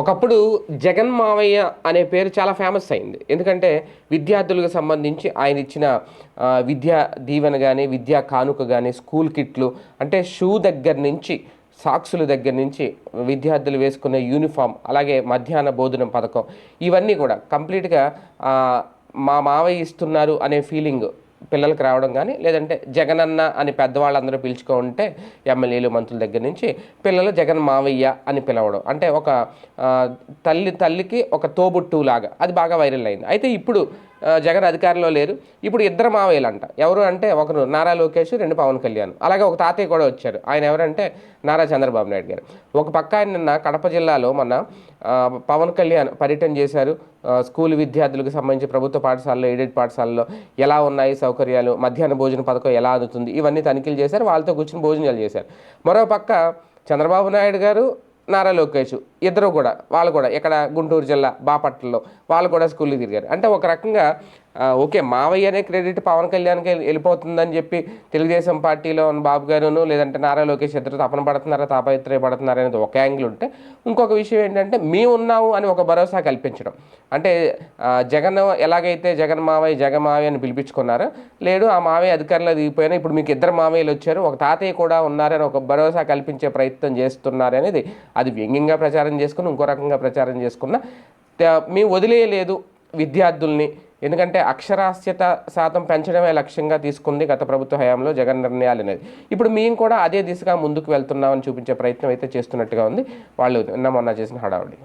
ఒకప్పుడు జగన్ మావయ్య అనే పేరు చాలా ఫేమస్ అయింది. ఎందుకంటే విద్యార్థులకు సంబంధించి ఆయన ఇచ్చిన విద్యా దీవెన కానీ విద్యా కానుక కానీ స్కూల్ కిట్లు అంటే షూ దగ్గర నుంచి సాక్సుల దగ్గర నుంచి విద్యార్థులు వేసుకునే యూనిఫామ్ అలాగే మధ్యాహ్న భోజనం పథకం ఇవన్నీ కూడా కంప్లీట్గా మా మావయ్య ఇస్తున్నారు అనే ఫీలింగ్ పిల్లలకు రావడం కానీ లేదంటే జగనన్న అని పెద్దవాళ్ళందరూ పిలుచుకుంటే ఎమ్మెల్యేలు మంత్రుల దగ్గర నుంచి పిల్లలు జగన్ మావయ్య అని పిలవడం. అంటే ఒక తల్లి తల్లికి ఒక తోబుట్టు లాగా అది బాగా వైరల్ అయింది. అయితే ఇప్పుడు జగన్ అధికారంలో లేరు. ఇప్పుడు ఇద్దరు మావయ్యలు అంట ఎవరు అంటే ఒకరు నారా లోకేష్ రెండు పవన్ కళ్యాణ్. అలాగే ఒక తాతయ్య కూడా వచ్చారు. ఆయన ఎవరంటే నారా చంద్రబాబు నాయుడు గారు. ఒక పక్క ఆయన నిన్న కడప జిల్లాలో మన పవన్ కళ్యాణ్ పర్యటన చేశారు. స్కూల్ విద్యార్థులకు సంబంధించి ప్రభుత్వ పాఠశాలలో ఎయిడెడ్ పాఠశాలలో ఎలా ఉన్నాయి సౌకర్యాలు మధ్యాహ్న భోజన పథకం ఎలా అందుతుంది ఇవన్నీ తనిఖీలు చేశారు. వాళ్ళతో కూర్చుని భోజనాలు చేశారు. మరో పక్క చంద్రబాబు నాయుడు గారు నారా లోకేష్ ఇద్దరు కూడా వాళ్ళు కూడా ఇక్కడ గుంటూరు జిల్లా బాపట్లలో వాళ్ళు కూడా స్కూల్కి తిరిగారు. అంటే ఒక రకంగా ఓకే మావయ్య అనే క్రెడిట్ పవన్ కళ్యాణ్కి వెళ్ళిపోతుందని చెప్పి తెలుగుదేశం పార్టీలో ఉన్న బాబు గారును లేదంటే నారా లోకేష్ ఇద్దరు తపన పడుతున్నారా తాపత్రయ పడుతున్నారా అనేది ఒక యాంగిల్ ఉంటే ఇంకొక విషయం ఏంటంటే మేము ఉన్నాము అని ఒక భరోసా కల్పించడం. అంటే జగన్ ఎలాగైతే జగన్ మావయ్య జగన్ మావయ్య అని పిలిపించుకున్నారో లేడు ఆ మావయ్య అధికారంలో దిగిపోయినా ఇప్పుడు మీకు ఇద్దరు మావయ్యలు వచ్చారు ఒక తాతయ్య కూడా ఉన్నారని ఒక భరోసా కల్పించే ప్రయత్నం చేస్తున్నారు అనేది అది వ్యంగ్యంగా ప్రచారం చేసుకుని ఇంకో రకంగా ప్రచారం చేసుకున్న మేము వదిలేయలేదు విద్యార్థుల్ని ఎందుకంటే అక్షరాస్యత శాతం పెంచడమే లక్ష్యంగా తీసుకుంది గత ప్రభుత్వ హయాంలో జగన్ నిర్ణయాలు అనేది. ఇప్పుడు మేము కూడా అదే దిశగా ముందుకు వెళ్తున్నామని చూపించే ప్రయత్నం అయితే చేస్తున్నట్టుగా ఉంది. వాళ్ళు నిన్న మొన్న చేసిన హడావుడి.